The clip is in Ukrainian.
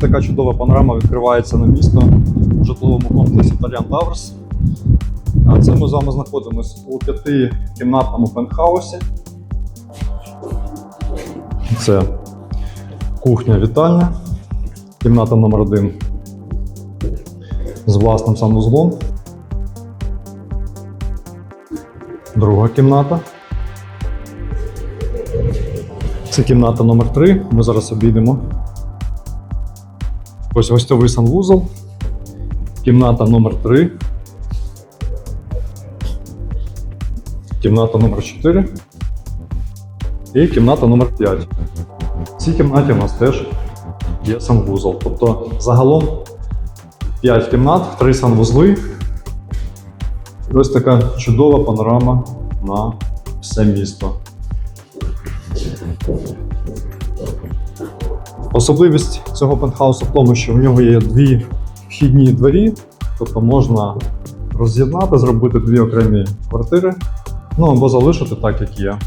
така чудова панорама відкривається на місто у житловому комплексі Towers. А це ми з вами знаходимося у п'ятикімнатному пентхаусі. Це кухня вітальня, кімната номер 1 з власним санузлом. Друга кімната. Це кімната номер 3 Ми зараз обійдемо. Ось гостьовий санвузол. Кімната номер 3 Кімната номер 4 І кімната номер 5 В цій кімнаті у нас теж є санвузол. Тобто загалом 5 кімнат, 3 санвузли. І ось така чудова панорама на все місто. Особливість цього пентхаусу в тому, що в нього є дві вхідні двері, тобто можна роз'єднати, зробити дві окремі квартири, ну або залишити так, як є.